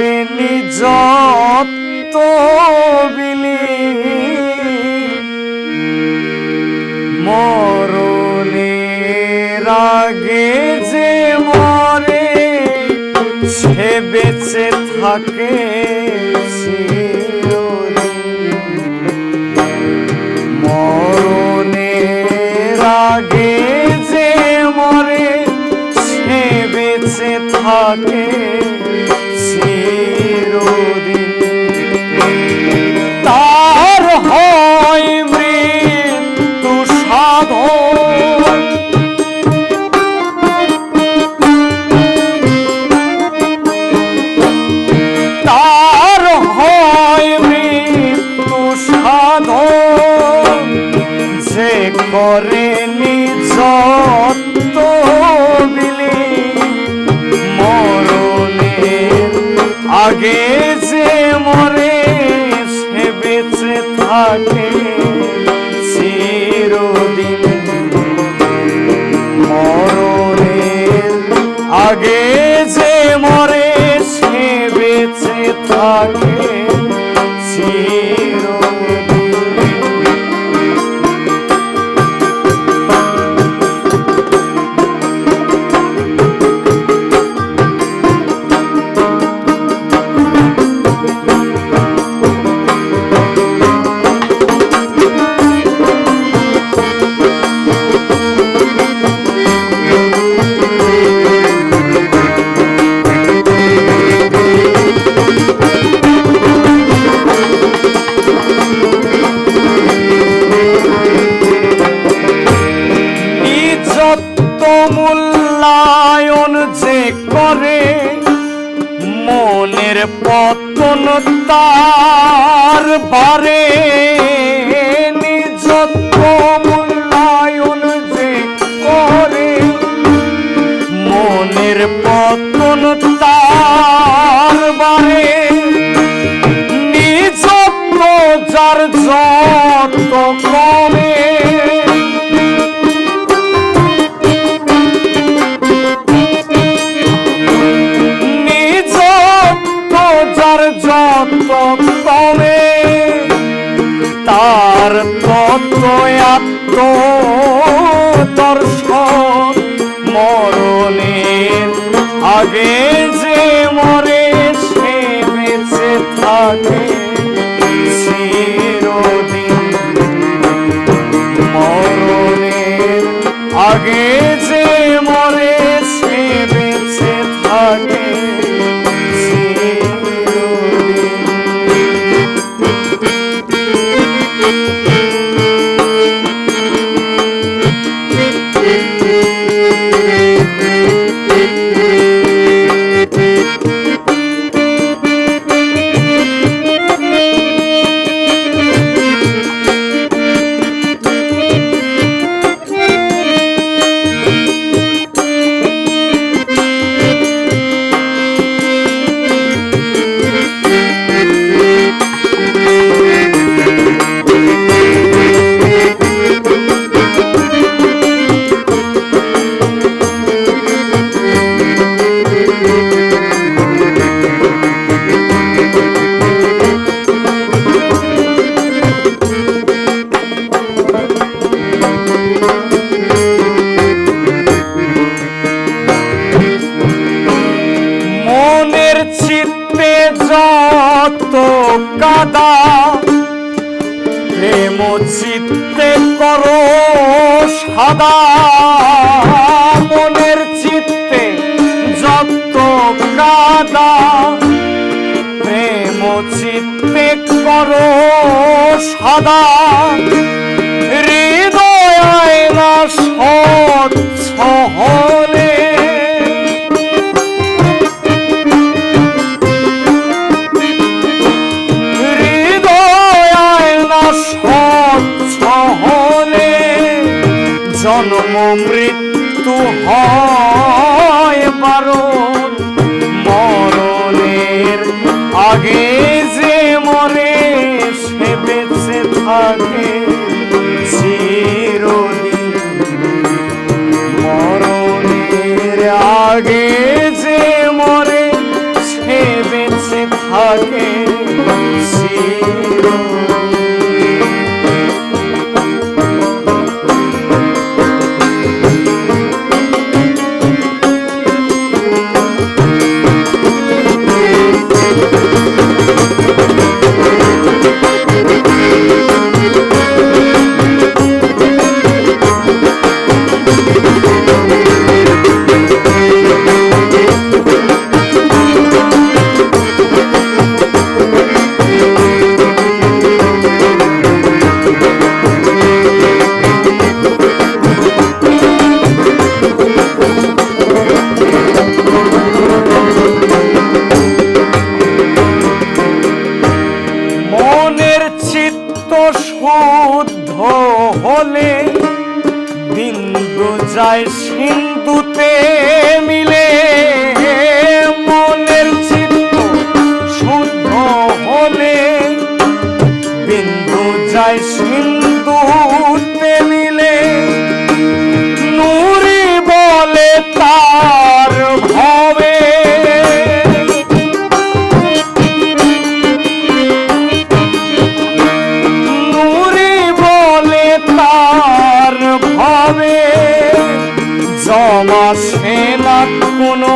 যে করে নিজ বিলি, মরণের আগে যে মরে, সে বেঁচে থাকে চিরদিন। মরণের আগে যে মরে, সে বেঁচে থাকে বেঁচে তার বারে মরণের আগে যে মরে সে বেঁচে চিরদিন। মনের যত কাদা। প্রেম চিত্তে করো সাদা। মনের চিত্তে যত কাদা। প্রেম চিত্তে করো সাদা। হৃদয় না স্বচ্ছ হলে। মৃত্যু হয় বলে, দিন যায় সিন্ধুতে মিলে মনের চিত্ত শুদ্ধ হলে বিন্দু যায় সিন্ধুতে মিলে, নুরি বলে তা আমার সেনা কোনো